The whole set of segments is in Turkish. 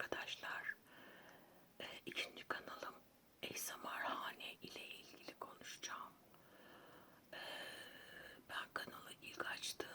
arkadaşlar. E, ikinci kanalım ASMRhane ile ilgili konuşacağım. E, ben kanalı ilk açtığım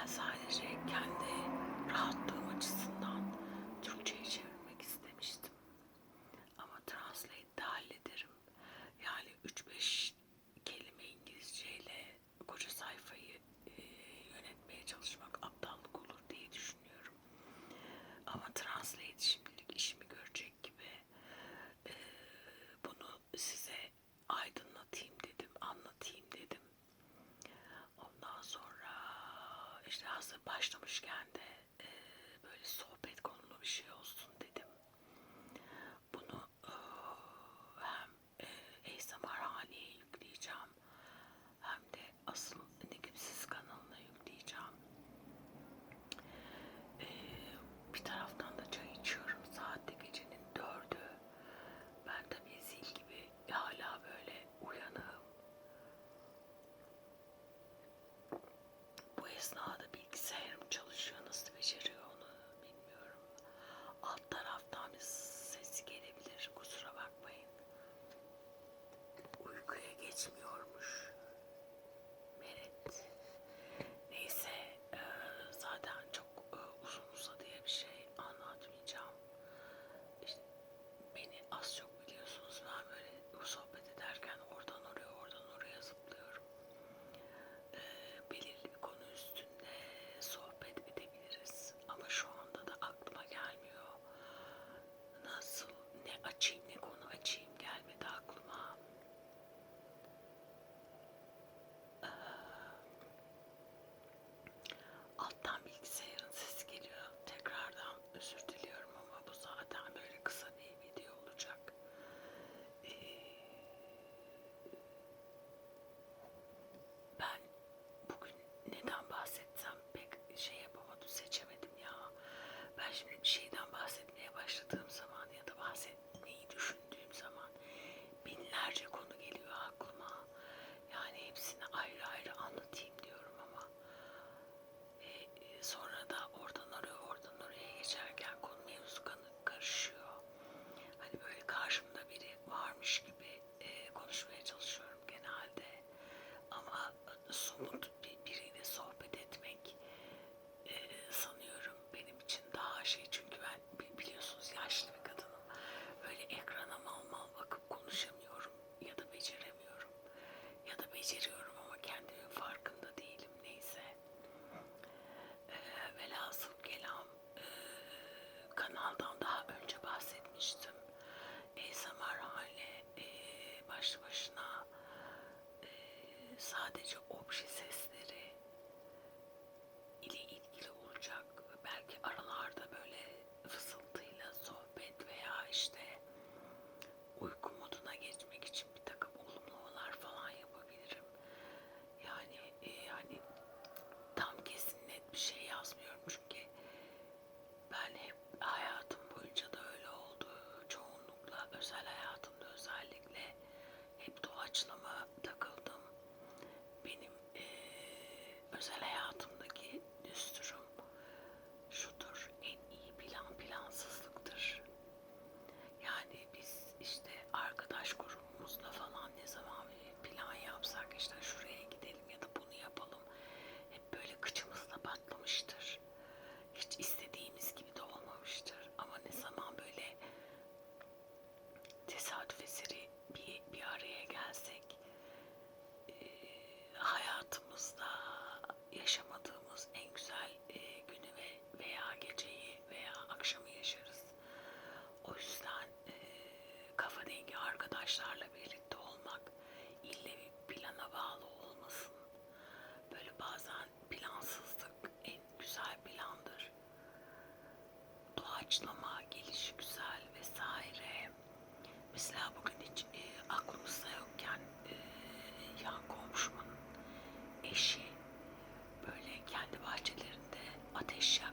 ben sadece kendi rahatlığım açısından başlamışken de arkadaşlarla birlikte olmak ille bir plana bağlı olmasın. Böyle bazen plansızlık en güzel plandır. Doğaçlama, gelişi güzel vesaire. Mesela bugün hiç e, aklımızda yokken e, yan komşumun eşi böyle kendi bahçelerinde ateş yak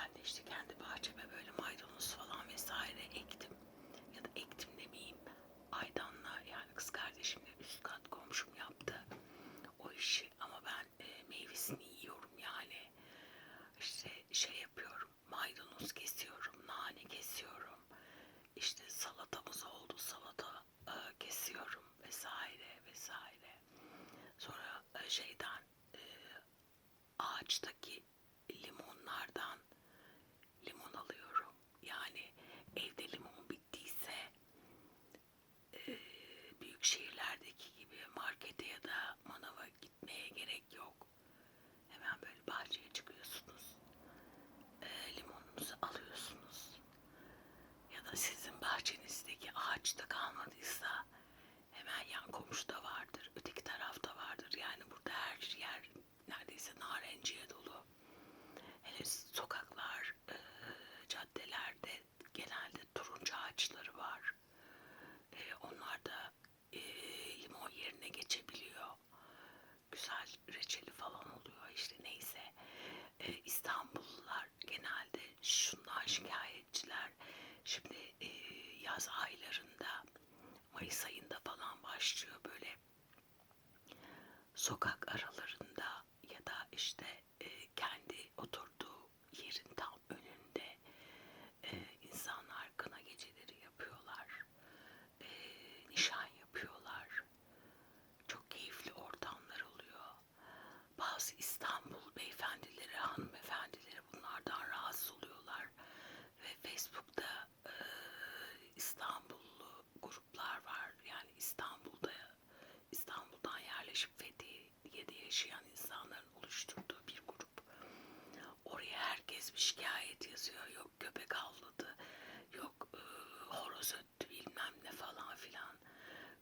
Ben de işte kendi bahçeme böyle maydanoz falan vesaire ektim. bahçenizdeki ağaçta kalmadıysa hemen yan komşuda vardır. Öteki tarafta vardır. Yani burada her yer neredeyse narenciye dolu. Hele sokaklar, e, caddelerde genelde turuncu ağaçları var. E, onlar da e, limon yerine geçebiliyor. Güzel reçeli falan oluyor işte neyse. E, İstanbul sokak arası. yaşayan insanların oluşturduğu bir grup. Oraya herkes bir şikayet yazıyor. Yok köpek avladı, yok e, horoz öttü bilmem ne falan filan.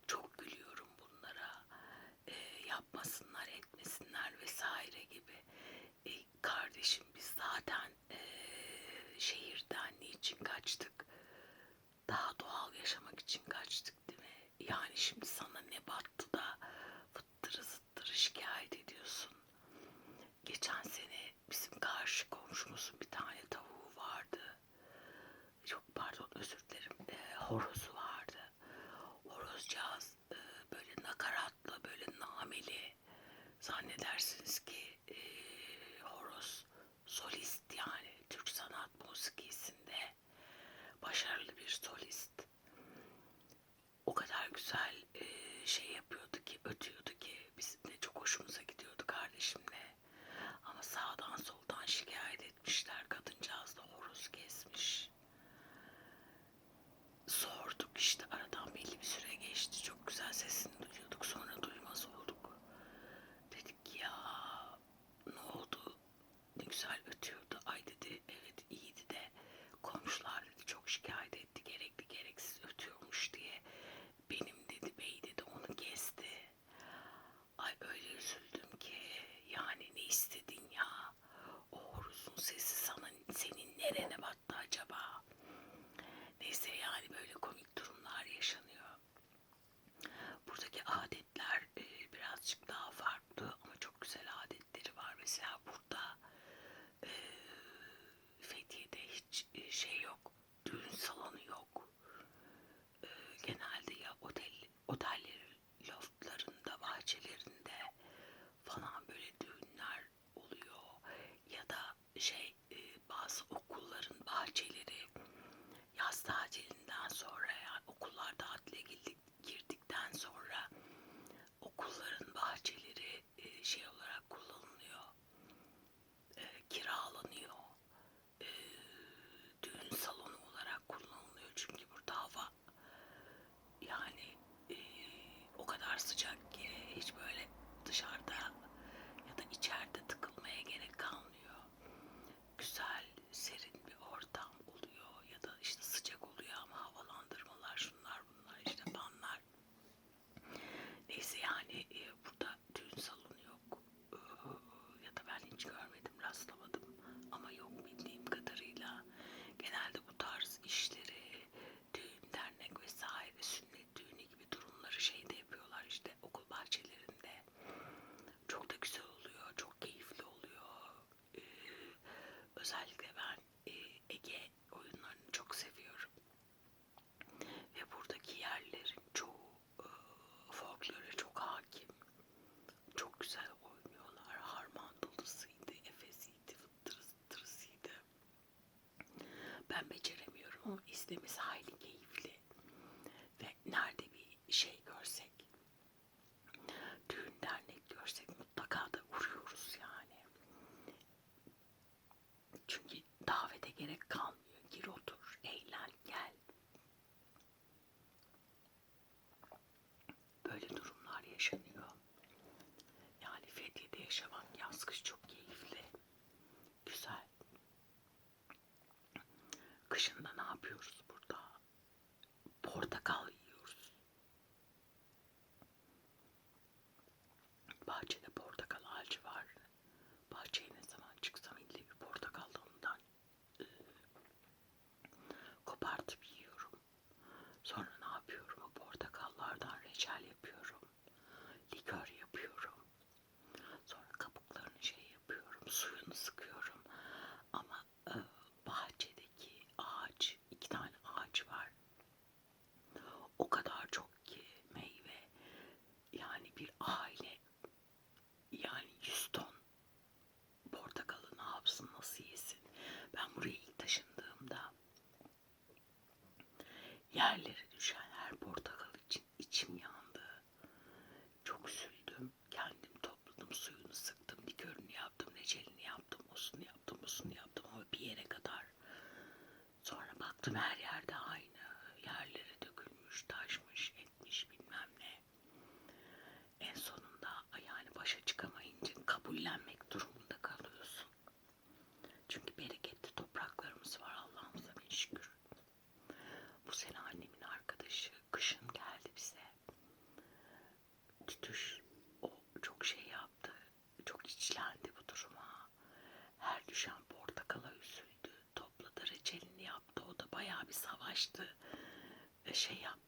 Çok gülüyorum bunlara. E, yapmasınlar, etmesinler vesaire gibi. E, kardeşim biz zaten e, şehirden niçin kaçtık? Daha doğal yaşamak için kaçtık değil mi? Yani şimdi sana ne güzel e, şey yapıyordu ki, ötüyordu ki bizim de çok hoşumuza gidiyordu kardeşimle. Ama sağdan soldan şikayet etmişler. Kadıncağız da horoz kesmiş. Sorduk işte aradan belli bir süre geçti. Çok güzel sesini duyuyorduk. Sonra şey yok. Düğün salonu yok. Ee, genelde ya otel otellerin loftlarında, bahçelerinde falan böyle düğünler oluyor. Ya da şey e, bazı okulların bahçeleri yaz tatilinde Mesleğimiz hayli bir aile. şey yap.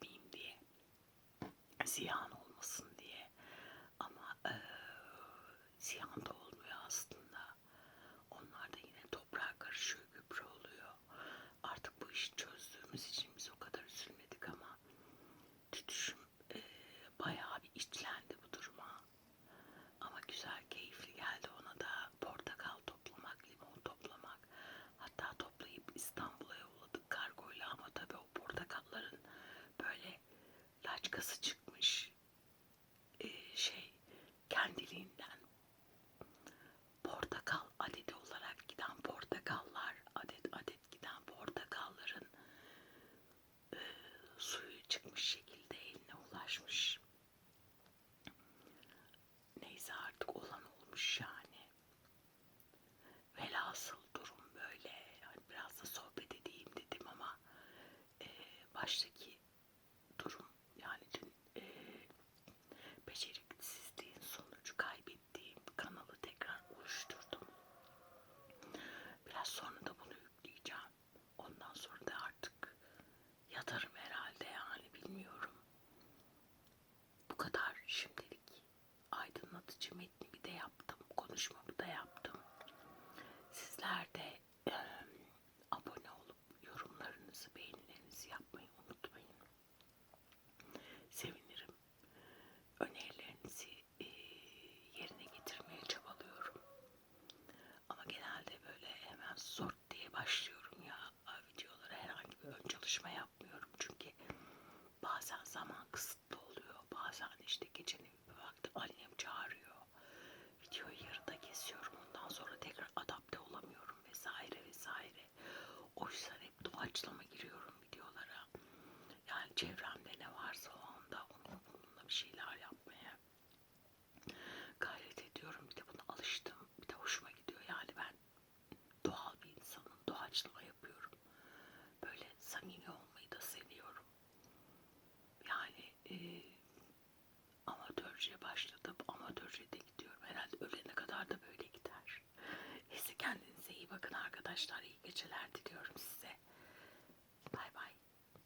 çalışmamı da yaptım. şeyler yapmaya gayret ediyorum. Bir de buna alıştım. Bir de hoşuma gidiyor. Yani ben doğal bir insanım. Doğaçlama yapıyorum. Böyle samimi olmayı da seviyorum. Yani e, amatörce başladım. Amatörce de gidiyorum. Herhalde ölene kadar da böyle gider. Neyse kendinize iyi bakın arkadaşlar. İyi geceler diliyorum size. Bay bay.